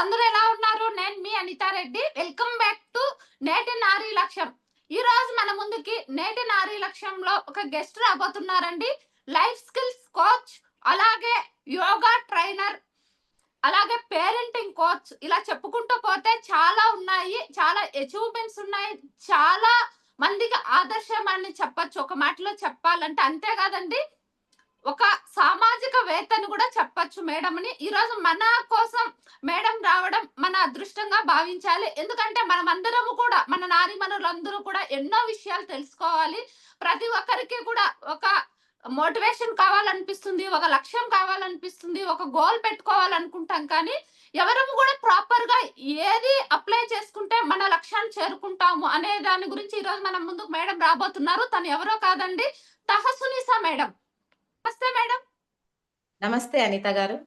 అందరూ ఎలా ఉన్నారు? నేను మీ Anitha Reddy welcome back to Neti Nari Lakshyam. ఈ రోజు మన ముందుకి నేటి నారీ లక్ష్యంలో ఒక గెస్ట్ రాబోతున్నారండి. లైఫ్ స్కిల్స్ కోచ్ అలాగే యోగా ట్రైనర్ అలాగే పేరెంటింగ్ కోచ్ ఇలా చెప్పుకుంటూ పోతే చాలా ఉన్నాయి చాలా అచీవ్మెంట్స్ ఉన్నాయి చాలా మందికి ఆదర్శం అని చెప్పొచ్చు. ఒక మాటలో చెప్పాలంటే అంతే కాదండి ఒక సామాజిక వేత్తను కూడా చెప్పొచ్చు మేడంని ఈరోజు మన కోసం మేడం రావడం మన అదృష్టంగా భావించాలి. ఎందుకంటే మనం అందరము కూడా మన నారీమణులందరూ కూడా ఎన్నో విషయాలు తెలుసుకోవాలి. ప్రతి ఒక్కరికి కూడా ఒక మోటివేషన్ కావాలనిపిస్తుంది ఒక లక్ష్యం కావాలనిపిస్తుంది ఒక గోల్ పెట్టుకోవాలనుకుంటాం కానీ ఎవరము కూడా ప్రాపర్గా ఏది అప్లై చేసుకుంటే మన లక్ష్యాన్ని చేరుకుంటాము అనే దాని గురించి ఈరోజు మనం ముందుకు మేడం రాబోతున్నారు. తను ఎవరో కాదండి తహసునిసా మేడం. నమస్తే మేడం. నమస్తే అనిత గారు.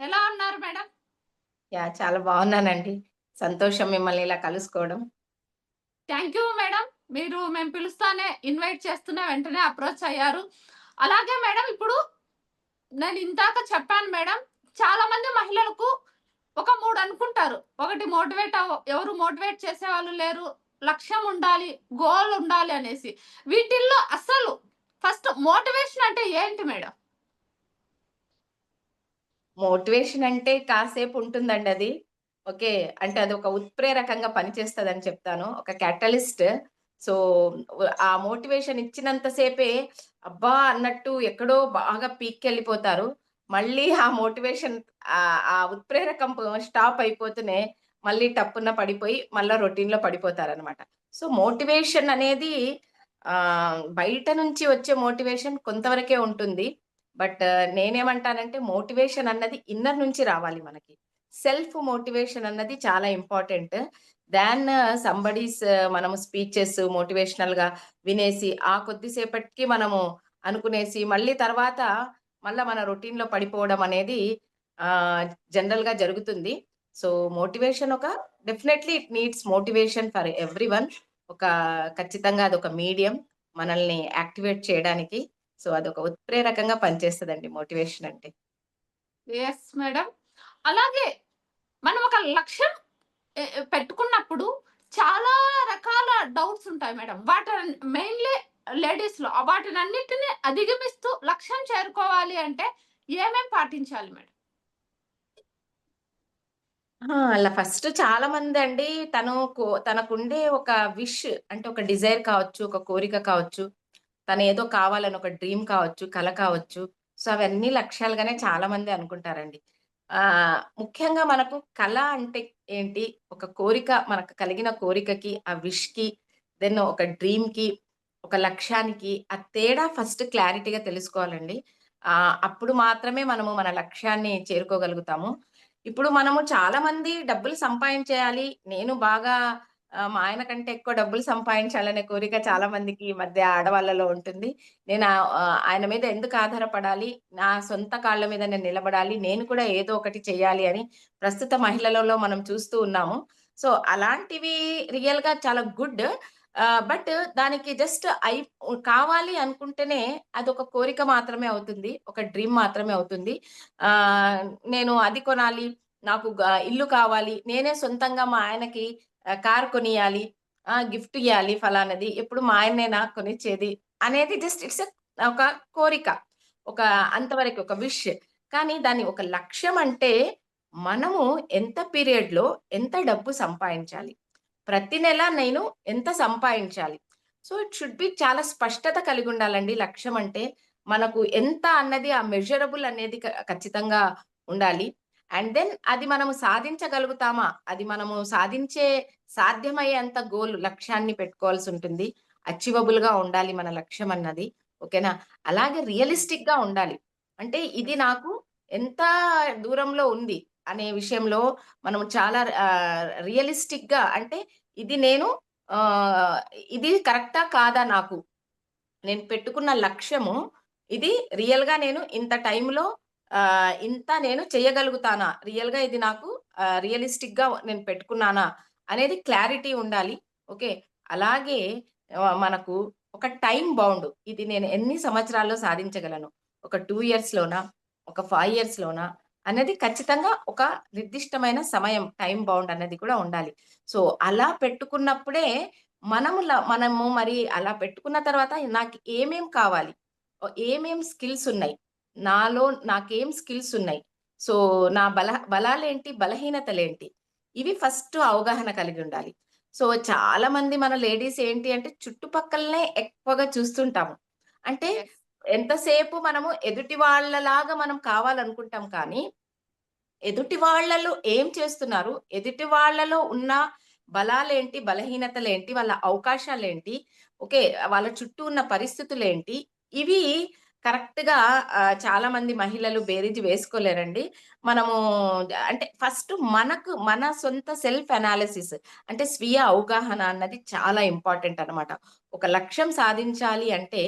ఎలా ఉన్నారు మేడం? యా చాలా బాగున్నానండి. సంతోషం మిమ్మల్ని ఇలా కలుసుకోవడం. Thank you madam. మీరు మేము పిలుస్తానే ఇన్వైట్ చేస్తున్న వెంటనే అప్రోచ్ అయ్యారు. అలాగే మేడం ఇప్పుడు నేను ఇందాక చెప్పాను మేడం చాలా మంది మహిళలకు ఒక మూడు అనుకుంటారు. ఒకటి మోటివేట్ అవ ఎవరు మోటివేట్ చేసే వాళ్ళు లేరు. లక్ష్యం ఉండాలి గోల్ ఉండాలి అనేసి. వీటిల్లో అసలు ఫస్ట్ మోటివేషన్ అంటే ఏంటి మేడం? మోటివేషన్ అంటే కాసేపు ఉంటుందండి అది. ఓకే అంటే అది ఒక ఉత్ప్రేరకంగా పనిచేస్తుంది అని చెప్తాను. ఒక క్యాటలిస్ట్. సో ఆ మోటివేషన్ ఇచ్చినంతసేపే అబ్బా అన్నట్టు ఎక్కడో బాగా పీక్ వెళ్ళిపోతారు మళ్ళీ ఆ మోటివేషన్ ఆ ఉత్ప్రేరకం స్టాప్ అయిపోతూనే మళ్ళీ టప్పున పడిపోయి మళ్ళీ రొటీన్లో పడిపోతారు అనమాట సో మోటివేషన్ అనేది ఆ బయట నుంచి వచ్చే మోటివేషన్ కొంతవరకే ఉంటుంది. బట్ నేనేమంటానంటే మోటివేషన్ అన్నది ఇన్నర్ నుంచి రావాలి మనకి. సెల్ఫ్ మోటివేషన్ అన్నది చాలా ఇంపార్టెంట్. దాన్ సంబడీస్ మనము స్పీచెస్ మోటివేషనల్గా వినేసి ఆ కొద్దిసేపటికి మనము అనుకునేసి మళ్ళీ తర్వాత మళ్ళీ మన రొటీన్లో పడిపోవడం అనేది జనరల్గా జనరల్గా జరుగుతుంది. సో మోటివేషన్ ఒక definitely it needs motivation for everyone ఒక ఖచ్చితంగా అది ఒక మీడియం మనల్ని యాక్టివేట్ చేయడానికి. సో అదొక ఉత్ప్రేరకంగా పనిచేస్తుందండి మోటివేషన్ అంటే. ఎస్ మేడం అలాగే మనం ఒక లక్ష్యం పెట్టుకున్నప్పుడు చాలా రకాల డౌట్స్ ఉంటాయి మేడం. వాటి మెయిన్లీ లేడీస్లో వాటిని అన్నిటిని అధిగమిస్తూ లక్ష్యం చేరుకోవాలి అంటే ఏమేం పాటించాలి మేడం? ఆ! అలా ఫస్ట్ చాలా మంది అండి తను కో తనకుండే ఒక విష్ అంటే ఒక డిజైర్ కావచ్చు, ఒక కోరిక కావచ్చు, తను ఏదో కావాలని ఒక డ్రీమ్ కావచ్చు, కల కావచ్చు. సో, అవన్నీ లక్ష్యాలుగానే చాలా మంది అనుకుంటారండి. ఆహ్, ముఖ్యంగా మనకు కల అంటే ఏంటి? ఒక కోరిక మనకు కలిగిన కోరికకి, ఆ విష్‌కి, దెన్ ఒక డ్రీమ్‌కి, ఒక లక్ష్యానికి ఆ తేడా ఫస్ట్ క్లారిటీగా తెలుసుకోవాలండి. ఆహ్, అప్పుడు మాత్రమే మనము మన లక్ష్యాన్ని చేరుకోగలుగుతాము. ఇప్పుడు మనము చాలా మంది డబ్బులు సంపాదించేయాలి. నేను బాగా మా ఆయన కంటే ఎక్కువ డబ్బులు సంపాదించాలనే కోరిక చాలా మందికి ఈ మధ్య ఆడవాళ్ళలో ఉంటుంది. నేను ఆయన మీద ఎందుకు ఆధారపడాలి? నా సొంత కాళ్ళ మీద నేను నిలబడాలి. నేను కూడా ఏదో ఒకటి చేయాలి అని ప్రస్తుత మహిళలలో మనం చూస్తూ ఉన్నాము. సో, అలాంటివి రియల్గా చాలా గుడ్. బట్ దానికి జస్ట్ అయి కావాలి అనుకుంటేనే అది ఒక కోరిక మాత్రమే అవుతుంది. ఒక డ్రీమ్ మాత్రమే అవుతుంది. నేను అది కొనాలి, నాకు ఇల్లు కావాలి, నేనే సొంతంగా మా ఆయనకి కార్ కొనియాలి, గిఫ్ట్ ఇవ్వాలి ఫలానది ఎప్పుడు మా ఆయన్నేనా కొనిచ్చేది అనేది జస్ట్ ఇట్స్ ఒక కోరిక. ఒక అంతవరకు ఒక విష్. కానీ దాని ఒక లక్ష్యం అంటే మనము ఎంత పీరియడ్‌లో ఎంత డబ్బు సంపాదించాలి? ప్రతి నెల నేను ఎంత సంపాదించాలి? సో, ఇట్ షుడ్ బి చాలా స్పష్టత కలిగి ఉండాలండి లక్ష్యం అంటే. మనకు ఎంత అన్నది ఆ మెజరబుల్ అనేది ఖచ్చితంగా ఉండాలి. అండ్ దెన్ అది మనము సాధించగలుగుతామా? అది మనము సాధించే సాధ్యమయ్యేంత గోల్ లక్ష్యాన్ని పెట్టుకోవాల్సి ఉంటుంది. అచీవబుల్గా ఉండాలి మన లక్ష్యం అన్నది. ఓకేనా? అలాగే రియలిస్టిక్గా ఉండాలి. అంటే ఇది నాకు ఎంత దూరంలో ఉంది అనే విషయంలో మనం చాలా రియలిస్టిక్ రియలిస్టిక్‌గా అంటే ఇది నేను ఇది కరెక్టా? కాదా నాకు? నేను పెట్టుకున్న లక్ష్యము ఇది రియల్‌గా నేను ఇంత టైంలో ఇంత నేను చేయగలుగుతానా? రియల్‌గా ఇది నాకు రియలిస్టిక్ రియలిస్టిక్‌గా నేను పెట్టుకున్నానా? అనేది క్లారిటీ ఉండాలి. ఓకే. అలాగే మనకు ఒక టైం బౌండ్. ఇది నేను ఎన్ని సంవత్సరాల్లో సాధించగలను? ఒక 2 ఇయర్స్‌లోనా? ఒక 5 ఇయర్స్‌లోనా? అనేది ఖచ్చితంగా ఒక నిర్దిష్టమైన సమయం టైం బౌండ్ అనేది కూడా ఉండాలి. సో, అలా పెట్టుకున్నప్పుడే మనము ల మనము మరి అలా పెట్టుకున్న తర్వాత నాకు ఏమేం కావాలి? ఏమేం స్కిల్స్ ఉన్నాయి? నాలో నాకేం స్కిల్స్ ఉన్నాయి? సో, నా బల బలాలేంటి? బలహీనతలేంటి? ఇవి ఫస్ట్ అవగాహన కలిగి ఉండాలి. సో, చాలా మంది మన లేడీస్ ఏంటి అంటే చుట్టుపక్కలనే ఎక్కువగా చూస్తుంటాము. అంటే ఎంతసేపు మనము ఎదుటి వాళ్ళలాగా మనం కావాలనుకుంటాం కానీ ఎదుటి వాళ్ళలో ఏం చేస్తున్నారు? ఎదుటి వాళ్ళలో ఉన్న బలాలేంటి? బలహీనతలేంటి? వాళ్ళ అవకాశాలేంటి? ఓకే. వాళ్ళ చుట్టూ ఉన్న పరిస్థితులేంటి? ఇవి కరెక్ట్‌గా గా చాలా మంది మహిళలు బేరీజు వేసుకోలేరండి. మనము అంటే ఫస్ట్ మనకు మన సొంత సెల్ఫ్ అనాలిసిస్ అంటే స్వీయ అవగాహన అన్నది చాలా ఇంపార్టెంట్ అన్నమాట. ఒక లక్ష్యం సాధించాలి అంటే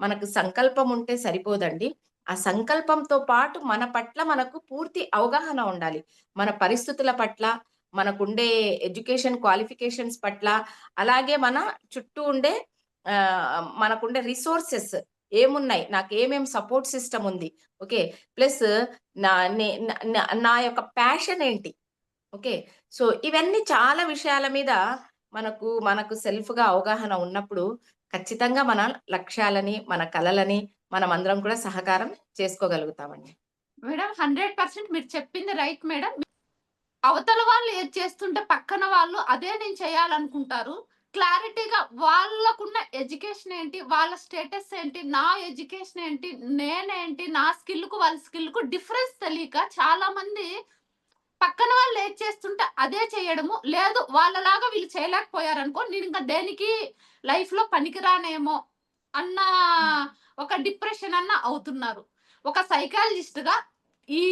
మనకు సంకల్పం ఉంటే సరిపోదండి. ఆ సంకల్పంతో పాటు మన పట్ల మనకు పూర్తి అవగాహన ఉండాలి. మన పరిస్థితుల పట్ల, మనకుండే ఎడ్యుకేషన్ క్వాలిఫికేషన్స్ పట్ల, అలాగే మన చుట్టూ ఉండే మనకుండే రిసోర్సెస్ ఏమున్నాయి? నాకు ఏమేమి సపోర్ట్ సిస్టమ్ ఉంది? ఓకే. ప్లస్ నా నే నా యొక్క ప్యాషన్ ఏంటి? ఓకే. సో, ఇవన్నీ చాలా విషయాల మీద మనకు, మనకు సెల్ఫ్‌గా అవగాహన ఉన్నప్పుడు ఖచ్చితంగా మన లక్ష్యాలని, మన కలలని అందరం కూడా సహకారం చేసుకోగలుగుతామండి. మేడం 100% మీరు చెప్పింది రైట్ మేడం. అవతల వాళ్ళు ఏది చేస్తుంటే పక్కన వాళ్ళు అదే నేను చేయాలనుకుంటారు. క్లారిటీగా వాళ్ళకున్న ఎడ్యుకేషన్ ఏంటి? వాళ్ళ స్టేటస్ ఏంటి? నా ఎడ్యుకేషన్ ఏంటి? నేనేంటి? నా స్కిల్‌కు వాళ్ళ స్కిల్‌కు డిఫరెన్స్ తెలియక చాలా మంది పక్కన వాళ్ళు ఏది చేస్తుంటే అదే చేయడము. లేదు వాళ్ళలాగా వీళ్ళు చేయలేకపోయారనుకో నేను ఇంకా దేనికి లైఫ్‌లో పనికిరానేమో అన్న ఒక డిప్రెషన్ అన్న అవుతున్నారు. ఒక సైకాలజిస్ట్‌గా ఈ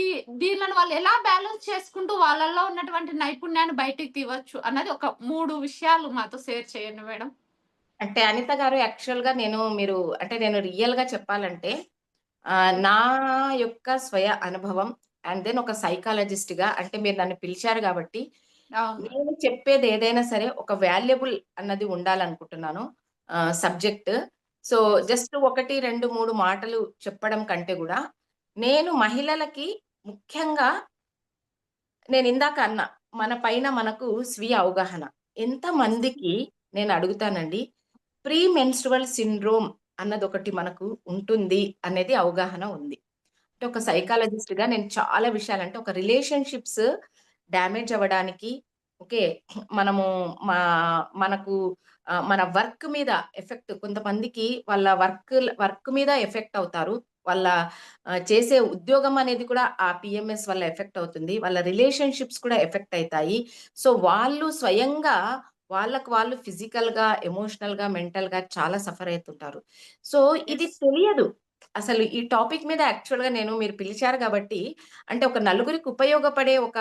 దీనిలను వాళ్ళు ఎలా బ్యాలెన్స్ చేసుకుంటూ వాళ్ళలో ఉన్నటువంటి నైపుణ్యాన్ని బయటికి తీయవచ్చు అన్నది ఒక 3 విషయాలు మాతో షేర్ చేయండి మేడం. అంటే అనిత గారు యాక్చువల్‌గా నేను మీరు అంటే నేను రియల్‌గా చెప్పాలంటే ఆహ్, నా యొక్క స్వయ అనుభవం అండ్ దెన్ ఒక సైకాలజిస్ట్‌గా అంటే మీరు నన్ను పిలిచారు అవును. నేను చెప్పేది ఏదైనా సరే ఒక వాల్యుబుల్ అన్నది ఉండాలనుకుంటున్నాను. సబ్జెక్ట్. సో. జస్ట్ 1, 2, 3 మాటలు చెప్పడం కంటే గూడా నేను మహిళలకి ముఖ్యంగా నేను ఇందాక అన్న మన పైన మనకు స్వీయ అవగాహన. ఎంతమందికి నేను అడుగుతానండి. ప్రీ మెన్స్ట్రువల్ సిండ్రోమ్ అన్నదొకటి మనకు ఉంటుంది అనేది అవగాహన ఉంది. అంటే ఒక సైకాలజిస్ట్‌గా నేను చాలా విషయాలంటే ఒక రిలేషన్‌షిప్స్ డ్యామేజ్ అవ్వడానికి ఓకే. మనము మా మనకు మన వర్క్ మీద ఎఫెక్ట్ కొంతమందికి వాళ్ళ వర్క్ వర్క్ మీద ఎఫెక్ట్ అవుతారు. వాళ్ళ చేసే ఉద్యోగం అనేది కూడా ఆ పీఎంఎస్ వల్ల ఎఫెక్ట్ అవుతుంది. వాళ్ళ రిలేషన్‌షిప్స్ కూడా ఎఫెక్ట్ అయితాయి. సో, వాళ్ళు స్వయంగా వాళ్ళకి వాళ్ళు ఫిజికల్‌గా, ఎమోషనల్‌గా, మెంటల్‌గా చాలా సఫర్ అయితుంటారు. సో, ఇది. తెలియదు. అసలు ఈ టాపిక్ మీద యాక్చువల్‌గా నేను మీరు పిలిచారు గాబట్టి అంటే ఒక నలుగురికి ఉపయోగపడే ఒక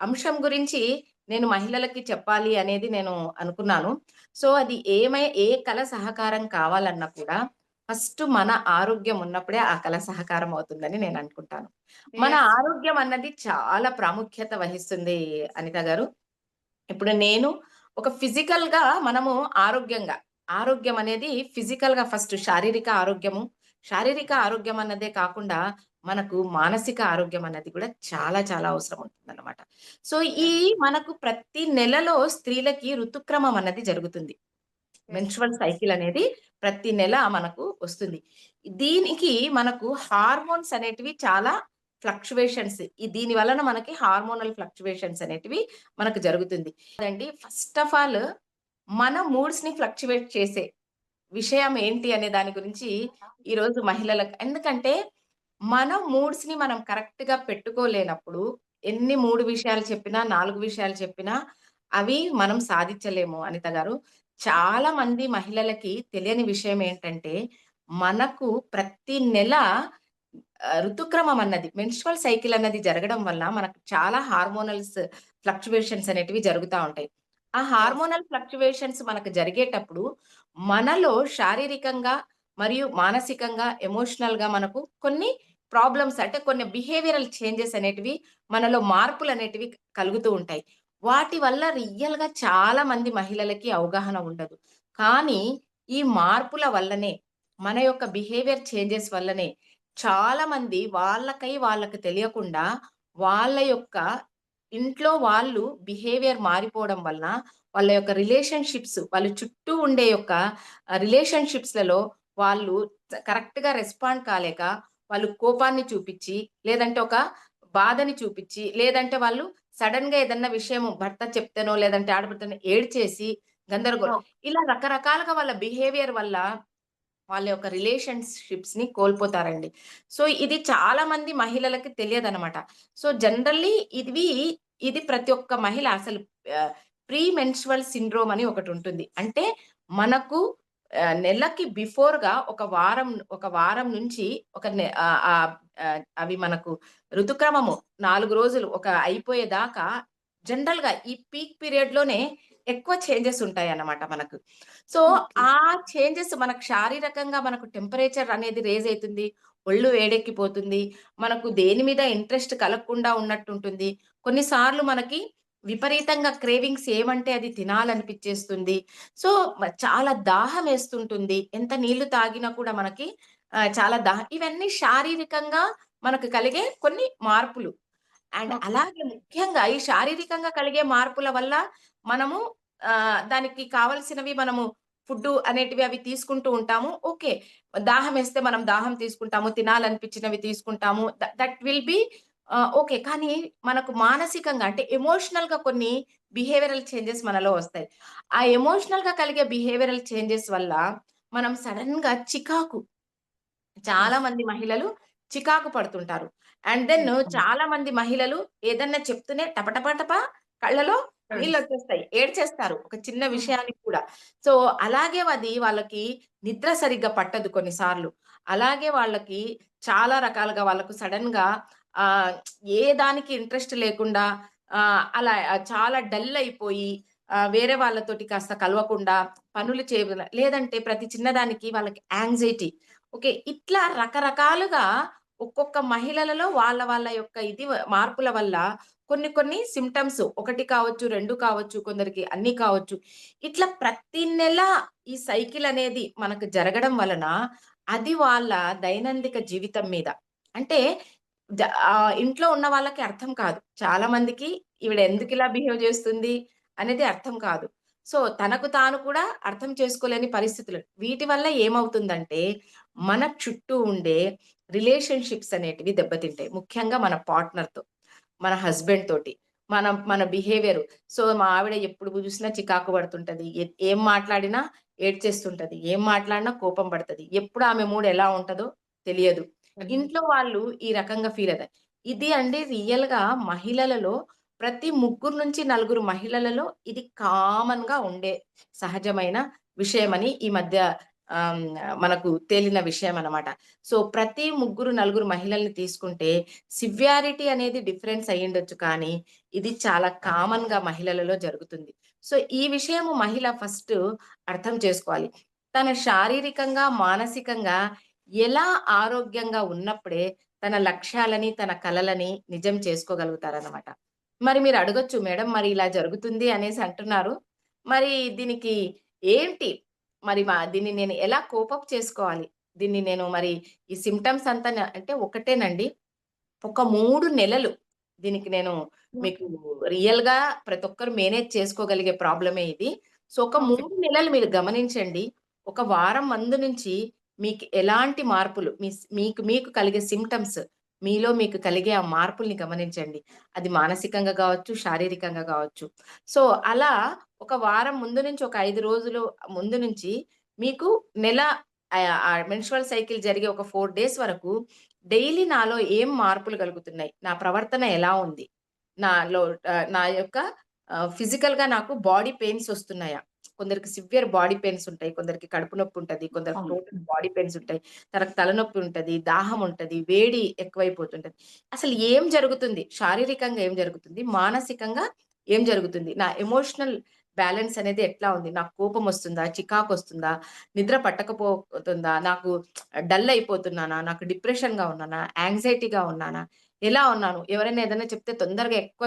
అంశం గురించి నేను మహిళలకి చెప్పాలి అనేది నేను అనుకున్నాను. సో, అది ఏమై ఏ కల సహకారం కావాలన్నా కూడా ఫస్ట్ మన ఆరోగ్యం ఉన్నప్పుడే ఆ కల సహకారం అవుతుందని నేను అనుకుంటాను. మన. ఆరోగ్యం అన్నది చాలా ప్రాముఖ్యత వహిస్తుంది అనిత గారు. ఇప్పుడు నేను ఒక ఫిజికల్‌గా మనము ఆరోగ్యంగా ఆరోగ్యం అనేది ఫిజికల్‌గా ఫస్ట్ శారీరక ఆరోగ్యము, శారీరక ఆరోగ్యం అన్నదే కాకుండా మనకు మానసిక ఆరోగ్యం అన్నది కూడా చాలా చాలా అవసరం ఉంటుందన్నమాట. సో, ఈ. మనకు ప్రతి నెలలో స్త్రీలకి ఋతుక్రమం అన్నది జరుగుతుంది. యెస్. మెన్స్ట్రువల్ సైకిల్ అనేది ప్రతి నెల మనకు వస్తుంది. దీనికి మనకు హార్మోన్స్ అనేటివి చాలా ఫ్లక్చువేషన్స్ ఈ దీని వలన మనకి హార్మోనల్ ఫ్లక్చువేషన్స్ అనేటివి మనకు జరుగుతుంది. అదండి ఫస్ట్ ఆఫ్ ఆల్ మన మూడ్స్ని ఫ్లక్చువేట్ చేసే విషయం ఏంటి అనే దాని గురించి ఈరోజు మహిళలకు ఎందుకంటే మన మూడ్స్‌ని మనం కరెక్ట్గా పెట్టుకోలేనప్పుడు ఎన్ని మూడు విషయాలు చెప్పినా, నాలుగు విషయాలు చెప్పినా అవి మనం సాధించలేము అనిత గారు. చాలా మంది మహిళలకి తెలియని విషయం ఏంటంటే మనకు ప్రతి నెల ఋతుక్రమం అన్నది మెన్స్ట్రువల్ సైకిల్ అన్నది జరగడం వల్ల మనకు చాలా హార్మోనల్స్ ఫ్లక్చువేషన్స్ అనేటివి జరుగుతా ఉంటాయి. ఆ హార్మోనల్ ఫ్లక్చువేషన్స్ మనకు జరిగేటప్పుడు మనలో శారీరకంగా మరియు మానసికంగా, ఎమోషనల్గా మనకు కొన్ని ప్రాబ్లమ్స్ అంటే కొన్ని బిహేవియరల్ చేంజెస్ అనేటివి మనలో మార్పులు అనేటివి కలుగుతూ ఉంటాయి. వాటి వల్ల రియల్‌గా చాలా మంది మహిళలకి అవగాహన ఉండదు. కానీ ఈ మార్పుల వల్లనే మన యొక్క బిహేవియర్ చేంజెస్ వల్లనే చాలా మంది వాళ్ళకై వాళ్ళకి తెలియకుండా వాళ్ళ యొక్క ఇంట్లో వాళ్ళు బిహేవియర్ మారిపోవడం వలన వాళ్ళ యొక్క రిలేషన్‌షిప్స్ వాళ్ళ చుట్టూ ఉండే యొక్క రిలేషన్‌షిప్స్‌లలో వాళ్ళు కరెక్ట్‌గా రెస్పాండ్ కాలేక వాళ్ళు కోపాన్ని చూపించి లేదంటే ఒక బాధని చూపించి లేదంటే వాళ్ళు సడెన్‌గా ఏదన్నా విషయం భర్త చెప్తేనో, లేదంటే ఆడపడుతోనో ఏడ్చేసి గందరగోళం. ఇలా రకరకాలుగా వాళ్ళ బిహేవియర్ వల్ల వాళ్ళ యొక్క రిలేషన్‌షిప్స్‌ని కోల్పోతారండి. సో, ఇది చాలా మంది మహిళలకి తెలియదనమాట. సో, జనరల్లీ ఇవి ఇది ప్రతి ఒక్క మహిళ అసలు ప్రీ మెన్స్ట్రువల్ సిండ్రోమ్ అని ఒకటుంటుంది. అంటే మనకు నెలకి బిఫోర్‌గా ఒక వారం ఒక వారం నుంచి ఒక అవి మనకు ఋతుక్రమము 4 రోజులు ఒక అయిపోయేదాకా జనరల్‌గా ఈ పీక్ పీరియడ్‌లోనే ఎక్కువ చేంజెస్ ఉంటాయన్నమాట మనకు. సో. ఆ చేంజెస్ మనకు శారీరకంగా మనకు టెంపరేచర్ అనేది రైజ్ అయితుంది. ఒళ్ళు వేడెక్కిపోతుంది. మనకు దేని మీద ఇంట్రెస్ట్ కలగకుండా ఉన్నట్టుంటుంది. కొన్నిసార్లు మనకి విపరీతంగా క్రేవింగ్స్ ఏమంటే అది తినాలనిపిచ్చేస్తుంది. సో, చాలా దాహమేస్తుంటుంది. ఎంత నీళ్ళు తాగినా కూడా మనకి చాలా దాహం ఇవన్నీ శారీరకంగా మనకు కలిగే కొన్ని మార్పులు. అండ్. అలాగే ముఖ్యంగా ఈ శారీరకంగా కలిగే మార్పుల వల్ల మనము దానికి కావాల్సినవి మనము ఫుడ్డు అనేటివి అవి తీసుకుంటూ ఉంటాము. ఓకే. దాహమేస్తే మనం దాహం తీసుకుంటాము. తినాలనిపించినవి తీసుకుంటాము. That will be okay. కానీ మనకు మానసికంగా అంటే ఎమోషనల్‌గా కొన్ని బిహేవియరల్ చేంజెస్ మనలో వస్తాయి. ఆ ఎమోషనల్‌గా కలిగే బిహేవియరల్ చేంజెస్ వల్ల మనం సడెన్‌గా చికాకు చాలా. మంది మహిళలు చికాకు పడుతుంటారు. And then. చాలా మంది మహిళలు ఏదన్నా చెప్తూనే టపటపటపా కళ్ళలో యెస్. నీళ్ళొచ్చేస్తాయి. ఏడ్చేస్తారు. ఒక చిన్న. విషయానికి కూడా. సో, అలాగే అది వాళ్ళకి నిద్ర సరిగ్గా పట్టదు కొన్నిసార్లు. అలాగే వాళ్ళకి చాలా రకాలుగా వాళ్ళకు సడెన్‌గా ఆహ్, ఏ దానికి ఇంట్రెస్ట్ లేకుండా ఆ అలా చాలా డల్ అయిపోయి వేరే వాళ్ళతోటి కాస్త కలవకుండా పనులు చేయ లేదంటే ప్రతి చిన్నదానికి వాళ్ళకి యాంగ్జైటీ. ఓకే. ఇట్లా రకరకాలుగా ఒక్కొక్క మహిళలలో వాళ్ళ వాళ్ళ యొక్క ఇది మార్పుల వల్ల కొన్ని కొన్ని సిమ్టమ్స్ ఒకటి కావచ్చు, రెండు కావచ్చు, కొందరికి అన్ని కావచ్చు. ఇట్లా ప్రతి నెల ఈ సైకిల్ అనేది మనకు జరగడం వలన అది వాళ్ళ దైనందిక జీవితం మీద అంటే ఇంట్లో ఉన్న వాళ్ళకి అర్థం కాదు. చాలా మందికి ఈవిడ ఎందుకు ఇలా బిహేవ్ చేస్తుంది అనేది అర్థం కాదు. సో, తనకు తాను కూడా అర్థం చేసుకోలేని పరిస్థితులు. వీటి వల్ల ఏమవుతుందంటే మన చుట్టూ ఉండే రిలేషన్‌షిప్స్ అనేటివి దెబ్బతింటాయి. ముఖ్యంగా మన పార్ట్నర్‌తో, మన హస్బెండ్ తోటి, మన మన బిహేవియర్. సో, మా ఆవిడ ఎప్పుడు చూసినా చికాకు పడుతుంటది. ఏం మాట్లాడినా ఏడ్చేస్తుంటది. ఏం మాట్లాడినా కోపం పడుతుంది ఎప్పుడు ఆమె మూడు ఎలా ఉంటుందో తెలియదు. ఇంట్లో వాళ్ళు ఈ రకంగా ఫీల్ అవుతారు ఇది అండి రియల్‌గా మహిళలలో ప్రతి ముగ్గురు నుంచి నలుగురు మహిళలలో ఇది కామన్గా ఉండే సహజమైన విషయమని ఈ మధ్య మనకు తేలిన విషయం అన్నమాట. సో, ప్రతి ముగ్గురు, నలుగురు మహిళల్ని తీసుకుంటే సివియారిటీ అనేది డిఫరెన్స్ అయ్యుండొచ్చు కానీ, ఇది చాలా కామన్గా మహిళలలో జరుగుతుంది. సో, ఈ విషయము మహిళ ఫస్ట్ అర్థం చేసుకోవాలి. తన శారీరకంగా, మానసికంగా ఎలా ఆరోగ్యంగా ఉన్నప్పుడే తన లక్ష్యాలని, తన కలలని నిజం చేసుకోగలుగుతారన్నమాట. మరి మీరు అడగొచ్చు మేడం మరి ఇలా జరుగుతుంది అనేసి అంటున్నారు. మరి దీనికి ఏంటి? మరి మా దీన్ని నేను ఎలా కోప్ అప్ చేసుకోవాలి? దీన్ని నేను మరి ఈ సింప్టమ్స్ అంతా అంటే ఒకటేనండి. ఒక 3 నెలలు దీనికి నేను మీకు రియల్‌గా ప్రతి ఒక్కరు మేనేజ్ చేసుకోగలిగే ప్రాబ్లమే ఇది. సో, ఒక. 3 నెలలు మీరు గమనించండి. ఒక వారం మందు నుంచి మీకు ఎలాంటి మార్పులు మీ మీకు మీకు కలిగే సిమ్టమ్స్ మీలో మీకు కలిగే ఆ మార్పుల్ని గమనించండి. అది మానసికంగా కావచ్చు శారీరకంగా కావచ్చు సో, అలా ఒక వారం ముందు నుంచి ఒక ఐదు రోజులు ముందు నుంచి మీకు నెల ఆహ్, మెన్స్ట్రువల్ సైకిల్ జరిగే ఒక ఫోర్ డేస్ వరకు డైలీ నాలో ఏం మార్పులు కలుగుతున్నాయి? నా ప్రవర్తన ఎలా ఉంది? నాలో నా యొక్క ఫిజికల్‌గా నాకు బాడీ పెయిన్స్ వస్తున్నాయా? కొందరికి సివియర్ బాడీ పెయిన్స్ ఉంటాయి. కొందరికి కడుపు నొప్పి ఉంటది. కొందరికి. టోటల్ బాడీ పెయిన్స్ ఉంటాయి. తనకు తలనొప్పి ఉంటది. దాహం ఉంటది. వేడి ఎక్కువైపోతుంటది. అసలు ఏం జరుగుతుంది? శారీరకంగా ఏం జరుగుతుంది? మానసికంగా ఏం జరుగుతుంది? నా ఎమోషనల్ బ్యాలెన్స్ అనేది ఎట్లా ఉంది? నాకు కోపం వస్తుందా? చికాకు వస్తుందా? నిద్ర పట్టకపోతుందా? నాకు డల్ అయిపోతున్నానా? నాకు డిప్రెషన్‌గా ఉన్నానా? యాంక్సైటీగా ఉన్నానా? ఎలా ఉన్నాను? ఎవరైనా ఏదైనా చెప్తే తొందరగా ఎక్కువ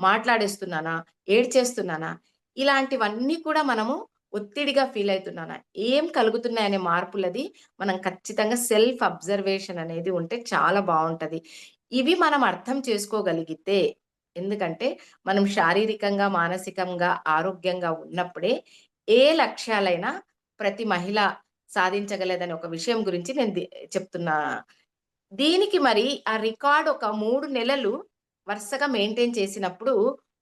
మాట్లాడేస్తున్నానా? ఏడ్చేస్తున్నానా? ఇలాంటివన్నీ కూడా మనము ఒత్తిడిగా ఫీల్ అవుతున్నాను ఏం కలుగుతున్నాయనే మార్పులది మనం ఖచ్చితంగా సెల్ఫ్ అబ్జర్వేషన్ అనేది ఉంటే చాలా బాగుంటుంది ఇవి మనం అర్థం చేసుకోగలిగితే ఎందుకంటే మనం శారీరకంగా, మానసికంగా, ఆరోగ్యంగా ఉన్నప్పుడే ఏ లక్ష్యాలైనా ప్రతి మహిళ సాధించగలేదని ఒక విషయం గురించి నేను చెప్తున్నా. దీనికి మరి ఆ రికార్డ్ ఒక మూడు నెలలు వరుసగా మెయింటైన్ చేసినప్పుడు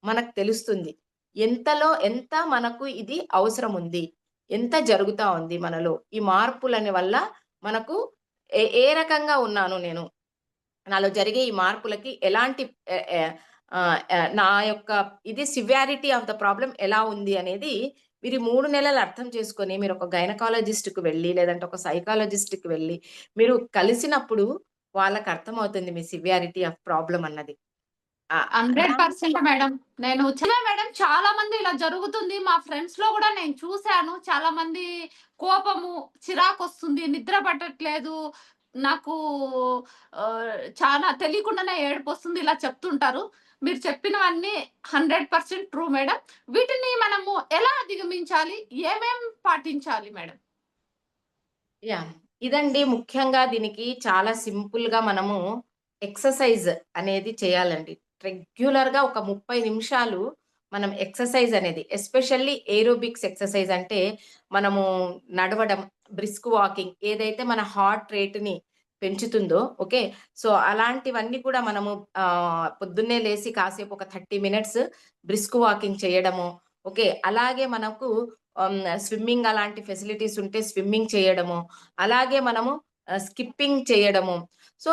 మనకు తెలుస్తుంది. ఎంతలో ఎంత మనకు ఇది అవసరం ఉంది. ఎంత జరుగుతా ఉంది మనలో. ఈ మార్పులని వల్ల మనకు ఏ ఏ రకంగా ఉన్నాను నేను. నాలో జరిగే ఈ మార్పులకి ఎలాంటి నా యొక్క ఇది సివియారిటీ ఆఫ్ ద ప్రాబ్లం ఎలా ఉంది అనేది మీరు మూడు నెలలు అర్థం చేసుకొని మీరు ఒక గైనకాలజిస్ట్‌కి వెళ్ళి లేదంటే ఒక సైకాలజిస్ట్‌కి వెళ్ళి మీరు కలిసినప్పుడు వాళ్ళకి అర్థమవుతుంది మీ సివియారిటీ ఆఫ్ ప్రాబ్లం అన్నది. Hundred percent madam. నేను మేడం చాలా మంది ఇలా జరుగుతుంది. మా ఫ్రెండ్స్‌లో గూడా నేను చూసాను. చాలా మంది కోపము, చిరాకొస్తుంది, నిద్ర పట్టట్లేదు. నాకు చానా తెలియకుండానే ఏడుపొస్తుంది ఇలా చెప్తుంటారు. మీరు చెప్పినవన్నీ 100% ట్రూ మేడం. వీటిని మనము ఎలా అధిగమించాలి? ఏమేం పాటించాలి మేడం? యాహ్! ఇదండి ముఖ్యంగా దీనికి చాలా సింపుల్‌గా మనము ఎక్సర్‌సైజ్ అనేది చేయాలండి. రెగ్యులర్‌గా ఒక 30 నిమిషాలు మనం ఎక్సర్‌సైజ్ అనేది ఎస్పెషల్లీ ఏరోబిక్స్ ఎక్సర్‌సైజ్ అంటే మనము నడవడం, బ్రిస్క్ వాకింగ్ ఏదైతే మన హార్ట్ రేట్‌ని పెంచుతుందో ఓకే. సో, అలాంటివన్నీ కూడా మనము పొద్దున్నే లేసి కాసేపు ఒక 30 మినిట్స్ బ్రిస్క్ వాకింగ్ చేయడము. ఓకే. అలాగే మనకు స్విమ్మింగ్ అలాంటి ఫెసిలిటీస్ ఉంటే స్విమ్మింగ్ చేయడము. అలాగే మనము స్కిప్పింగ్ చేయడము. సో,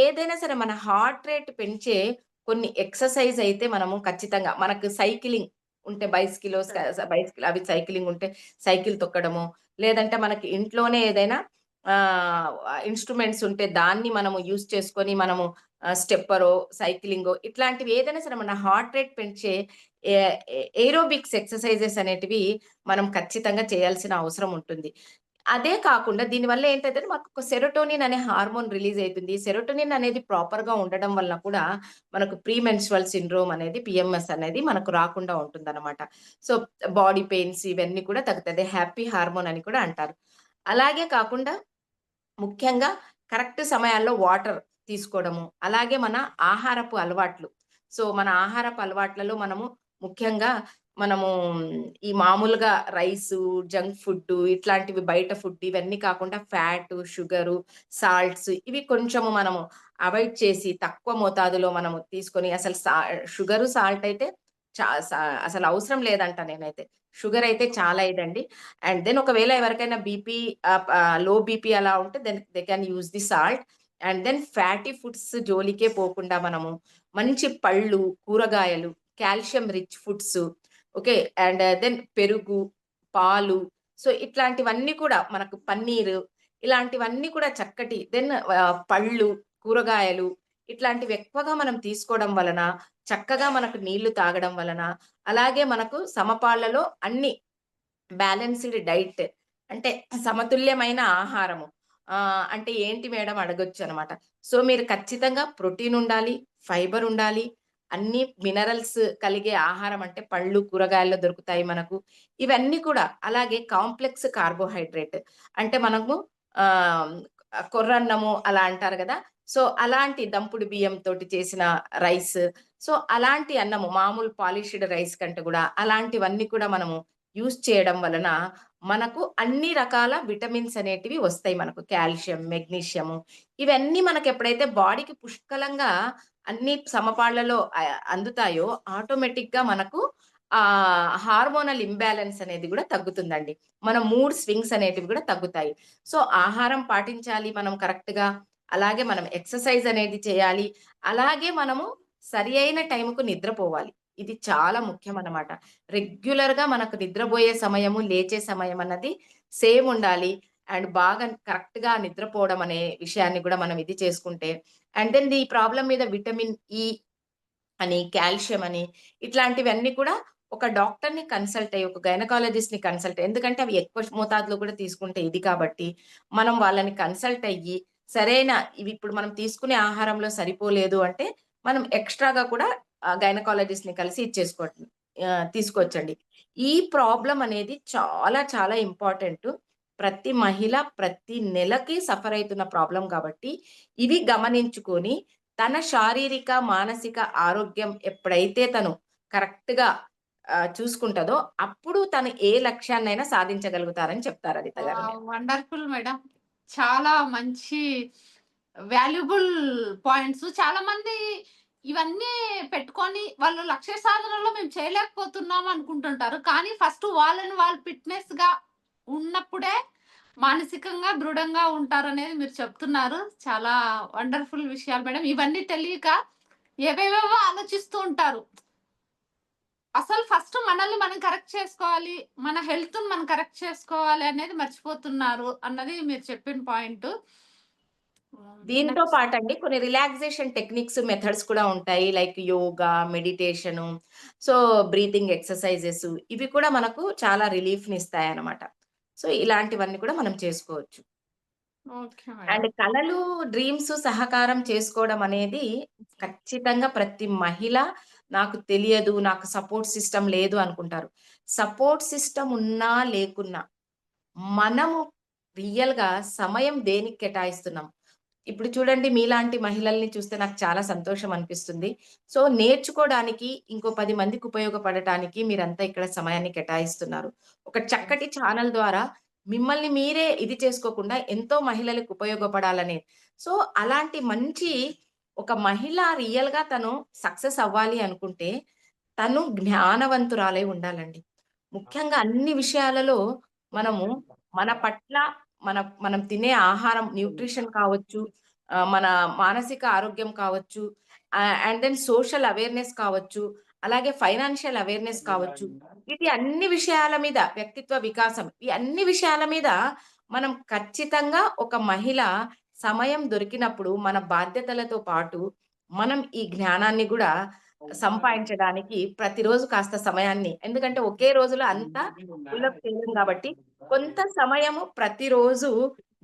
ఏదైనా సరే మన హార్ట్ రేట్ పెంచే కొన్ని ఎక్సర్‌సైజ్ అయితే మనము ఖచ్చితంగా మనకు సైక్లింగ్ ఉంటే బైసికిలో స బైసికిల్ అవి సైక్లింగ్ ఉంటే సైకిల్ తొక్కడము. లేదంటే మనకి ఇంట్లోనే ఏదైనా ఇన్‌స్ట్రుమెంట్స్ ఉంటే దాన్ని మనము యూజ్ చేసుకొని మనము స్టెప్పరో, సైక్లింగో ఇట్లాంటివి ఏదైనా సరే మన హార్ట్ రేట్ పెంచే ఏ ఏరోబిక్స్ ఎక్సర్‌సైజెస్ అనేటివి మనం ఖచ్చితంగా చేయాల్సిన అవసరం ఉంటుంది. అదే కాకుండా దీనివల్ల ఏంటంటే ఒక సెరోటోనిన్ అనే హార్మోన్ రిలీజ్ అవుతుంది సెరోటోనిన్ అనేది ప్రాపర్గా ఉండడం వల్ల కూడా మనకు ప్రీ మెన్స్ట్రువల్ సిండ్రోమ్ అనేది పిఎంఎస్ అనేది మనకు రాకుండా ఉంటుంది అనమాట సో, బాడీ పెయిన్స్ ఇవన్నీ కూడా తగ్గుతుంది హ్యాపీ హార్మోన్ అని కూడా అంటారు. అలాగే కాకుండా ముఖ్యంగా కరెక్ట్ సమయాల్లో వాటర్ తీసుకోవడము. అలాగే మన ఆహారపు అలవాట్లు. సో, మన ఆహారపు అలవాట్లలో మనము ముఖ్యంగా మనము ఈ మామూలుగా రైసు, జంక్ ఫుడ్ ఇట్లాంటివి బయట ఫుడ్ ఇవన్నీ కాకుండా ఫ్యాటు, షుగరు, సాల్ట్స్ ఇవి కొంచెము మనము అవాయిడ్ చేసి తక్కువ మోతాదులో మనము తీసుకొని అసలు సా షుగరు, సాల్ట్ అయితే చా అసలు అవసరం లేదంట నేనైతే. షుగర్ అయితే చాలా ఇదండి. అండ్ దెన్ ఒకవేళ ఎవరికైనా బీపీ లో బీపీ అలా ఉంటే then they can use the salt. And then fatty foods జోలికే పోకుండా మనము మంచి పళ్ళు, కూరగాయలు, calcium rich foods okay. And uh, then పెరుగు, పాలు సో, ఇట్లాంటివన్నీ కూడా మనకు పన్నీరు ఇలాంటివన్నీ కూడా చక్కటి దెన్ uh, పళ్ళు, కూరగాయలు ఇట్లాంటివి ఎక్కువగా మనం తీసుకోవడం వలన చక్కగా మనకు నీళ్ళు తాగడం వలన అలాగే మనకు సమపాళ్ళలో అన్ని బ్యాలెన్స్‌డ్ డైట్ అంటే సమతుల్యమైన ఆహారము. అంటే ఏంటి మేడం అడగొచ్చు అనమాట సో, మీరు ఖచ్చితంగా ప్రోటీన్ ఉండాలి, ఫైబర్ ఉండాలి. అన్ని మినరల్స్ కలిగే ఆహారం అంటే పళ్ళు, కూరగాయల్లో దొరుకుతాయి మనకు. ఇవన్నీ కూడా అలాగే కాంప్లెక్స్ కార్బోహైడ్రేట్ అంటే మనము ఆహ్, కొర్రన్నము అలా అంటారు కదా సో, అలాంటి దంపుడు బియ్యం తోటి చేసిన రైస్. సో, అలాంటి అన్నము మామూలు పాలిష్డ్ రైస్ కంటే కూడా అలాంటివన్నీ కూడా మనము యూజ్ చేయడం వలన మనకు అన్ని రకాల విటమిన్స్ అనేటివి వస్తాయి మనకు. కాల్షియం, మెగ్నీషియము ఇవన్నీ మనకు ఎప్పుడైతే బాడీకి పుష్కలంగా అన్ని సమపాళ్ళలో అందుతాయో ఆటోమేటిక్గా మనకు ఆ హార్మోనల్ ఇంబ్యాలెన్స్ అనేది కూడా తగ్గుతుందండి. మన మూడ్ స్వింగ్స్ అనేటివి కూడా తగ్గుతాయి. సో, ఆహారం పాటించాలి మనం కరెక్ట్గా అలాగే మనం ఎక్సర్‌సైజ్ అనేది చేయాలి. అలాగే మనము సరి అయిన టైంకు నిద్రపోవాలి. ఇది చాలా ముఖ్యం అన్నమాట రెగ్యులర్గా మనకు నిద్రపోయే సమయము, లేచే సమయం అన్నది సేమ్ ఉండాలి. అండ్ బాగా కరెక్ట్‌గా నిద్రపోవడం అనే విషయాన్ని కూడా మనం ఇది చేసుకుంటే అండ్ దెన్ ఈ ప్రాబ్లం మీద విటమిన్ ఈ e అని, కాల్షియం అని ఇట్లాంటివన్నీ కూడా ఒక డాక్టర్‌ని కన్సల్ట్ అయ్యి, ఒక గైనకాలజిస్ట్‌ని కన్సల్ట్ ఎందుకంటే అవి ఎక్కువ మోతాదులో కూడా తీసుకుంటే ఇది కాబట్టి, మనం వాళ్ళని కన్సల్ట్ అయ్యి సరైన ఇవి ఇప్పుడు మనం తీసుకునే ఆహారంలో సరిపోలేదు అంటే మనం ఎక్స్‌ట్రాగా కూడా గైనకాలజిస్ట్ని కలిసి ఇచ్చేసుకో తీసుకోవచ్చండి. ఈ ప్రాబ్లం అనేది చాలా చాలా ఇంపార్టెంట్ ప్రతి మహిళ ప్రతి నెలకి సఫర్ అయితున్న ప్రాబ్లమ్ కాబట్టి ఇవి గమనించుకొని తన శారీరక, మానసిక ఆరోగ్యం ఎప్పుడైతే తను కరెక్ట్‌గా చూసుకుంటదో అప్పుడు తను ఏ లక్ష్యాన్నైనా సాధించగలుగుతారని చెప్తారు. వావ్! Wonderful madam. చాలా మంచి వాల్యుబుల్ పాయింట్స్. చాలామంది ఇవన్నీ పెట్టుకొని వాళ్ళు లక్ష్య సాధనలో మేము చేయలేకపోతున్నాం అనుకుంటుంటారు. కానీ ఫస్ట్ వాళ్ళని వాళ్ళు ఫిట్‌నెస్‌గా ఉన్నప్పుడే మానసికంగా దృఢంగా ఉంటారనేది మీరు చెప్తున్నారు. చాలా వండర్‌ఫుల్ విషయాలు మేడం. ఇవన్నీ తెలియక ఏవేవేవో ఆలోచిస్తూ ఉంటారు. అసలు ఫస్ట్ మనల్ని మనం కరెక్ట్ చేసుకోవాలి. మన హెల్త్‌ని మనం కరెక్ట్ చేసుకోవాలి అనేది మర్చిపోతున్నారు అన్నది మీరు చెప్పిన పాయింటు. దీంతో నెక్స్ట్ పాటండి కొన్ని రిలాక్సేషన్ టెక్నిక్స్, మెథడ్స్ కూడా ఉంటాయి. Like yoga, meditation, so breathing exercises ఇవి కూడా మనకు చాలా రిలీఫ్‌నిస్తాయన్నమాట. సో ఇలాంటివన్నీ కూడా మనం చేసుకోవచ్చు. అండ్. కలలు, డ్రీమ్స్ సహకారం చేసుకోవడం అనేది ఖచ్చితంగా ప్రతి మహిళ నాకు తెలియదు, నాకు సపోర్ట్ సిస్టమ్ లేదు అనుకుంటారు. సపోర్ట్ సిస్టమ్ ఉన్నా, లేకున్నా మనము రియల్‌గా సమయం దేనికి కేటాయిస్తున్నాం? ఇప్పుడు చూడండి మీలాంటి మహిళల్ని చూస్తే నాకు చాలా సంతోషం అనిపిస్తుంది. సో నేర్చుకోవడానికి, ఇంకో పది మందికి ఉపయోగపడటానికి మీరంతా ఇక్కడ సమయాన్ని కేటాయిస్తున్నారు. ఒక చక్కటి ఛానల్ ద్వారా మిమ్మల్ని మీరే ఇది చేసుకోకుండా ఎంతో మహిళలకు ఉపయోగపడాలని. సో అలాంటి మంచి ఒక మహిళ రియల్గా తను సక్సెస్ అవ్వాలి అనుకుంటే, తను జ్ఞానవంతురాలై ఉండాలండి. ముఖ్యంగా అన్ని విషయాలలో మనము మన పట్ల మన మనం తినే ఆహారం న్యూట్రిషన్ కావచ్చు, ఆహ్, మన మానసిక ఆరోగ్యం కావచ్చు, అండ్ దెన్ సోషల్ అవేర్‌నెస్ కావచ్చు, అలాగే ఫైనాన్షియల్ అవేర్‌నెస్ కావచ్చు. వీటి అన్ని విషయాల మీద వ్యక్తిత్వ వికాసం ఈ అన్ని విషయాల మీద మనం ఖచ్చితంగా ఒక మహిళ సమయం దొరికినప్పుడు మన బాధ్యతలతో పాటు మనం ఈ జ్ఞానాన్ని గూడా సంపాదించడానికి ప్రతిరోజు కాస్త సమయాన్ని ఎందుకంటే ఒకే రోజులో అంతా పుల్లప్ చేయలేం కాబట్టి కొంత సమయము ప్రతిరోజు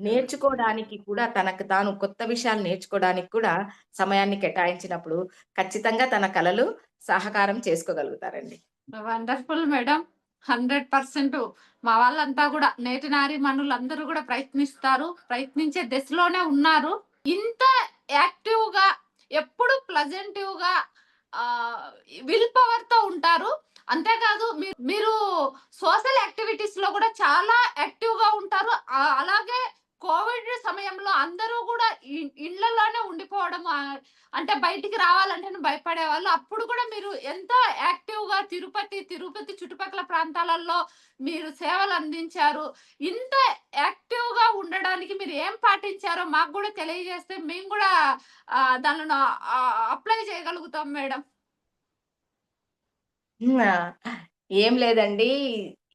నేర్చుకోవడానికి కూడా తనకు తాను కొత్త విషయాలు నేర్చుకోవడానికి కూడా సమయాన్ని కేటాయించినప్పుడు ఖచ్చితంగా తన కలలు సహకారం చేసుకోగలుగుతారండి. Wonderful madam. 100% మా వాళ్ళంతా గూడా నేటి నారీమణులందరూ గూడా ప్రయత్నిస్తారు. ప్రయత్నించే దశలోనే ఉన్నారు. ఇంత యాక్టివ్‌గా ఎప్పుడు ప్లెజెంటివ్‌గా ఆహ్, విల్ పవర్‌తో ఉంటారు. అంతేకాదు మీరు మీరు సోషల్ యాక్టివిటీస్‌లో కూడా చాలా యాక్టివ్‌గా ఉంటారు. అలాగే కోవిడ్ సమయంలో అందరూ కూడా ఇళ్ళలోనే ఇళ్ళలోనే ఉండిపోవడం అంటే బయటికి రావాలంటేనే భయపడేవాళ్ళు. అప్పుడు కూడా మీరు ఎంతో యాక్టివ్‌గా తిరుపతి, తిరుపతి చుట్టుపక్కల ప్రాంతాలలో మీరు సేవలు అందించారు. ఇంత యాక్టివ్‌గా ఉండడానికి మీరు ఏం పాటించారో మాకు కూడా తెలియజేస్తే మేము కూడా దానిలో అప్లై చేయగలుగుతాం మేడం. ఏం లేదండి.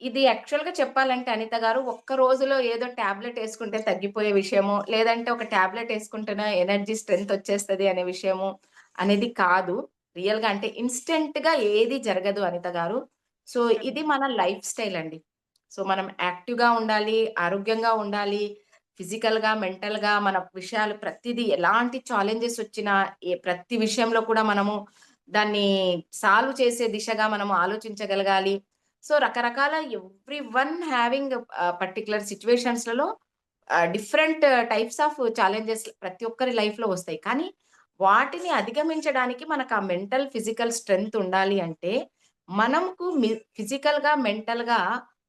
ఇది యాక్చువల్గా చెప్పాలంటే అనిత గారు ఒక్క రోజులో ఏదో టాబ్లెట్ వేసుకుంటే తగ్గిపోయే విషయము లేదంటే ఒక టాబ్లెట్ వేసుకుంటేనే ఎనర్జీ స్ట్రెంత్ వచ్చేస్తుంది అనే విషయము అనేది కాదు. రియల్‌గా అంటే ఇన్‌స్టంట్‌గా ఏది జరగదు అనిత గారు. సో ఇది మన లైఫ్ స్టైల్ అండి. సో మనం యాక్టివ్గా ఉండాలి, ఆరోగ్యంగా ఉండాలి. ఫిజికల్‌గా, మెంటల్‌గా మన విషయాలు ప్రతిదీ ఎలాంటి ఛాలెంజెస్ వచ్చినా ఏ ప్రతి విషయంలో కూడా మనము దాన్ని సాల్వ్ చేసే దిశగా మనం ఆలోచించగలగాలి. సో రకరకాల ఎవ్రీ వన్ హ్యావింగ్ పర్టికులర్ సిచ్యువేషన్స్లలో డిఫరెంట్ టైప్స్ ఆఫ్ ఛాలెంజెస్ ప్రతి ఒక్కరి లైఫ్‌లో వస్తాయి. కానీ వాటిని అధిగమించడానికి మనకు ఆ మెంటల్, ఫిజికల్ స్ట్రెంత్ ఉండాలి అంటే మనకు మి ఫిజికల్‌గా, మెంటల్‌గా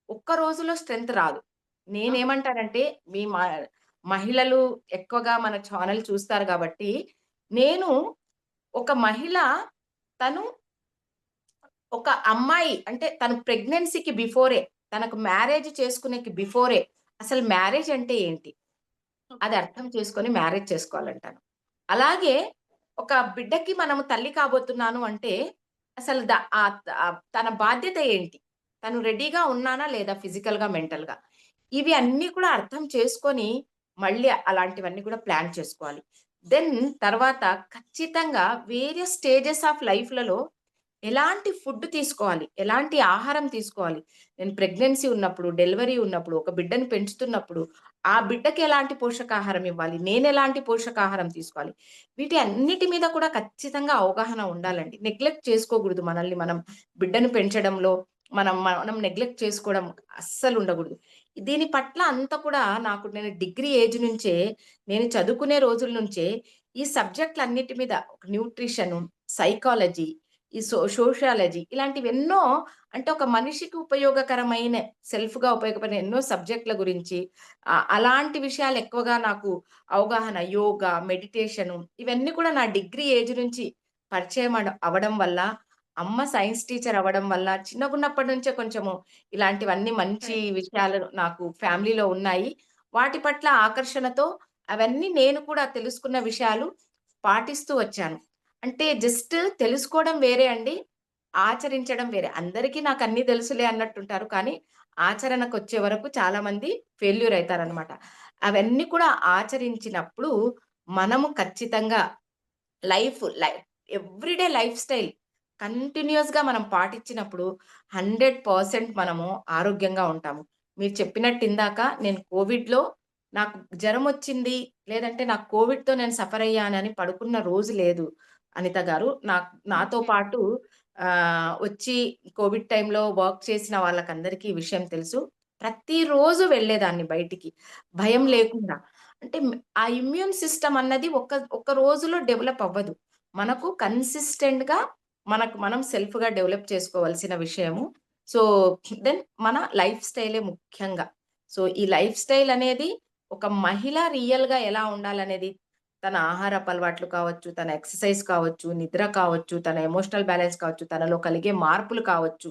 ఒక్క రోజులో స్ట్రెంత్ రాదు. నేనేమంటానంటే మీ మహిళలు ఎక్కువగా మన ఛానెల్ చూస్తారు కాబట్టి నేను ఒక మహిళ తను ఒక అమ్మాయి అంటే తను ప్రెగ్నెన్సీకి బిఫోరే, తనకు మ్యారేజ్ చేసుకునేకి బిఫోరే అసలు మ్యారేజ్ అంటే ఏంటి? అది. అర్థం చేసుకొని మ్యారేజ్ చేసుకోవాలంటాను. అలాగే ఒక బిడ్డకి మనము తల్లి కాబోతున్నాను అంటే అసలు తన బాధ్యత ఏంటి? తను రెడీగా ఉన్నానా లేదా ఫిజికల్‌గా, మెంటల్‌గా? ఇవి అన్నీ కూడా అర్థం చేసుకొని మళ్ళీ అలాంటివన్నీ కూడా ప్లాన్ చేసుకోవాలి. దెన్ తర్వాత ఖచ్చితంగా వేరియస్ స్టేజెస్ ఆఫ్ లైఫ్‌లలో ఎలాంటి ఫుడ్ తీసుకోవాలి? ఎలాంటి ఆహారం తీసుకోవాలి? నేను ప్రెగ్నెన్సీ ఉన్నప్పుడు, డెలివరీ ఉన్నప్పుడు, ఒక బిడ్డను పెంచుతున్నప్పుడు, ఆ బిడ్డకి ఎలాంటి పోషకాహారం ఇవ్వాలి? నేను ఎలాంటి పోషకాహారం తీసుకోవాలి? వీటి అన్నిటి మీద కూడా ఖచ్చితంగా అవగాహన ఉండాలండి. నెగ్లెక్ట్ చేసుకోకూడదు మనల్ని మనం బిడ్డను పెంచడంలో, మనం మనం నెగ్లెక్ట్ చేసుకోవడం అస్సలు ఉండకూడదు. దీని పట్ల అంతా కూడా నాకు నేను డిగ్రీ ఏజ్ నుంచే, నేను చదువుకునే రోజుల నుంచే ఈ సబ్జెక్ట్‌లన్నిటి మీద ఒక సైకాలజీ, ఈ సో సోషియాలజీ ఇలాంటివి ఎన్నో అంటే ఒక మనిషికి ఉపయోగకరమైన సెల్ఫ్‌గా ఉపయోగపడిన ఎన్నో సబ్జెక్ట్‌ల గురించి అలాంటి విషయాలు ఎక్కువగా నాకు అవగాహన యోగా, మెడిటేషను ఇవన్నీ కూడా నా డిగ్రీ ఏజ్ నుంచి పరిచయం అడ అవ్వడం వల్ల, అమ్మ సైన్స్ టీచర్ అవ్వడం వల్ల చిన్నగున్నప్పటి నుంచే కొంచెము ఇలాంటివన్నీ మంచి. విషయాలు నాకు ఫ్యామిలీలో ఉన్నాయి. వాటి పట్ల ఆకర్షణతో అవన్నీ నేను కూడా తెలుసుకున్న విషయాలు పాటిస్తూ వచ్చాను. అంటే జస్ట్ తెలుసుకోవడం వేరే అండి. ఆచరించడం వేరే. అందరికీ నాకు అన్ని తెలుసులే అన్నట్టుంటారు. కానీ ఆచరణకొచ్చే వరకు చాలామంది ఫెయిల్యూర్ అవుతారనమాట అవన్నీ కూడా ఆచరించినప్పుడు మనము ఖచ్చితంగా life life everyday lifestyle కంటిన్యూయస్‌గా మనం పాటించినప్పుడు 100% మనము ఆరోగ్యంగా ఉంటాము. మీరు చెప్పినట్టు ఇందాక నేను కోవిడ్‌లో నాకు జ్వరం వచ్చింది లేదంటే నాకు కోవిడ్‌తో నేను సఫర్ అయ్యానని పడుకున్న రోజు లేదు అనిత గారు. నాకు నాతో. పాటు వచ్చి కోవిడ్ టైంలో వర్క్ చేసిన వాళ్ళకందరికీ ఈ విషయం తెలుసు. ప్రతిరోజు వెళ్ళేదాన్ని బయటికి. భయం! లేకుండా. అంటే ఆ ఇమ్యూన్ సిస్టమ్ అన్నది ఒక్క ఒక్క రోజులో డెవలప్ అవ్వదు. మనకు కన్సిస్టెంట్‌గా మనకు మనం సెల్ఫ్‌గా డెవలప్ చేసుకోవాల్సిన విషయము. సో, దెన్ మన లైఫ్ స్టైలే ముఖ్యంగా. సో, ఈ లైఫ్ స్టైల్ అనేది ఒక మహిళ రియల్‌గా ఎలా ఉండాలనేది తన ఆహారపు అలవాట్లు కావచ్చు, తన ఎక్సర్‌సైజ్ కావచ్చు, నిద్ర కావచ్చు, తన ఎమోషనల్ బ్యాలెన్స్ కావచ్చు, తనలో కలిగే మార్పులు కావచ్చు.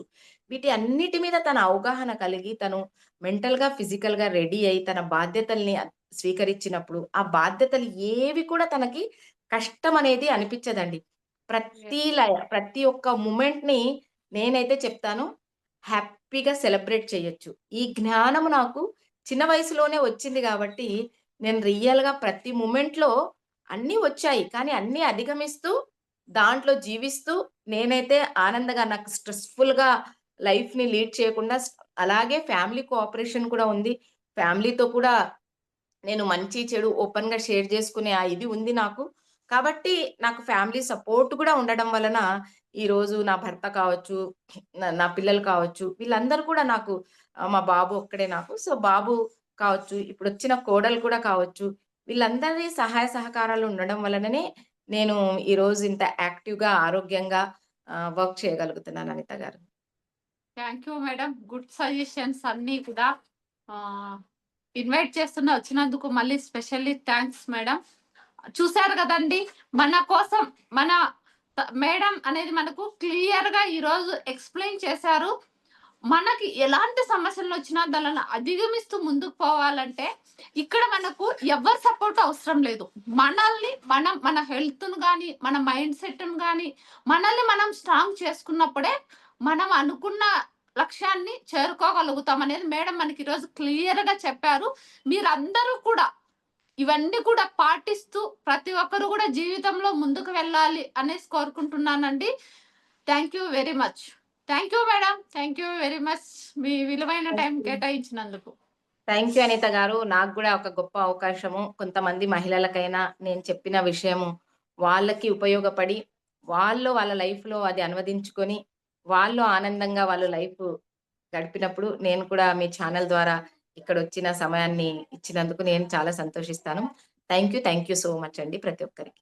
వీటి అన్నిటి మీద తన అవగాహన కలిగి తను మెంటల్‌గా, ఫిజికల్‌గా రెడీ అయ్యి తన బాధ్యతల్ని స్వీకరించినప్పుడు ఆ బాధ్యతలు ఏవి కూడా తనకి కష్టమనేది అనిపిచ్చదండి. ప్రతి యెస్. లయ ప్రతి ఒక్క మొమెంట్‌ని నేనైతే చెప్తాను హ్యాపీగా సెలబ్రేట్ చేయొచ్చు. ఈ జ్ఞానం నాకు చిన్న వయసులోనే వచ్చింది గాబట్టి నేను రియల్‌గా ప్రతి మొమెంట్‌లో అన్నీ వచ్చాయి. కానీ అన్నీ అధిగమిస్తూ దాంట్లో జీవిస్తూ నేనైతే ఆనందంగా నాకు స్ట్రెస్‌ఫుల్‌గా లైఫ్‌ని లీడ్ చేయకుండా అలాగే ఫ్యామిలీ కోఆపరేషన్ కూడా ఉంది. ఫ్యామిలీతో కూడా నేను మంచి, చెడు ఓపెన్‌గా షేర్ చేసుకునే ఆ ఇది ఉంది నాకు. కాబట్టి నాకు ఫ్యామిలీ సపోర్ట్ కూడా ఉండడం వలన ఈరోజు నా భర్త కావచ్చు, నా నా పిల్లలు కావచ్చు, వీళ్ళందరూ కూడా నాకు మా బాబు ఒక్కడే నాకు. సో, బాబు కావచ్చు, ఇప్పుడు వచ్చిన కోడలు కూడా కావచ్చు, వీళ్ళందరి సహాయ సహకారాలు ఉండడం వలననే నేను ఈరోజు ఇంత యాక్టివ్‌గా, ఆరోగ్యంగా వర్క్ చేయగలుగుతున్నాను అనిత గారు. Thank you madam. Good suggestions అన్నీ కూడా ఇన్వైట్ చేస్తున్న వచ్చినందుకు మళ్ళీ స్పెషల్లీ థ్యాంక్స్ మేడం. చూసారు కదండి మన కోసం మన మేడం అనేది మనకు క్లియర్‌గా ఈరోజు ఎక్స్‌ప్లెయిన్ చేశారు. మనకి ఎలాంటి సమస్యలు వచ్చినా దానిని అధిగమిస్తూ ముందుకు పోవాలంటే ఇక్కడ మనకు ఎవరి సపోర్ట్ అవసరం లేదు. మనల్ని మనం మన హెల్త్‌ను కానీ మన మైండ్ సెట్ను కానీ మనల్ని మనం స్ట్రాంగ్ చేసుకున్నప్పుడే మనం అనుకున్న లక్ష్యాన్ని చేరుకోగలుగుతాం అనేది మేడం మనకి ఈరోజు క్లియర్‌గా చెప్పారు. మీరందరూ కూడా ఇవన్నీ కూడా పాటిస్తూ ప్రతి ఒక్కరు కూడా జీవితంలో ముందుకు వెళ్ళాలి అనేసి కోరుకుంటున్నానండి. Thank you very much. Thank you madam. Thank you very much. మీ విలువైన టైం. కేటాయించినందుకు. థాంక్ యూ అనిత గారు. నాకు గూడా ఒక గొప్ప అవకాశము. కొంతమంది మహిళలకైనా నేను చెప్పిన విషయము వాళ్ళకి ఉపయోగపడి, వాళ్ళు వాళ్ళ లైఫ్‌లో అది అనువదించుకొని, వాళ్ళు ఆనందంగా వాళ్ళు లైఫ్ గడిపినప్పుడు నేను కూడా మీ ఛానెల్ ద్వారా ఇక్కడొచ్చిన సమయాన్ని ఇచ్చినందుకు నేను చాలా సంతోషిస్తాను. Thank you. Thank you so much అండి ప్రతి ఒక్కరికి.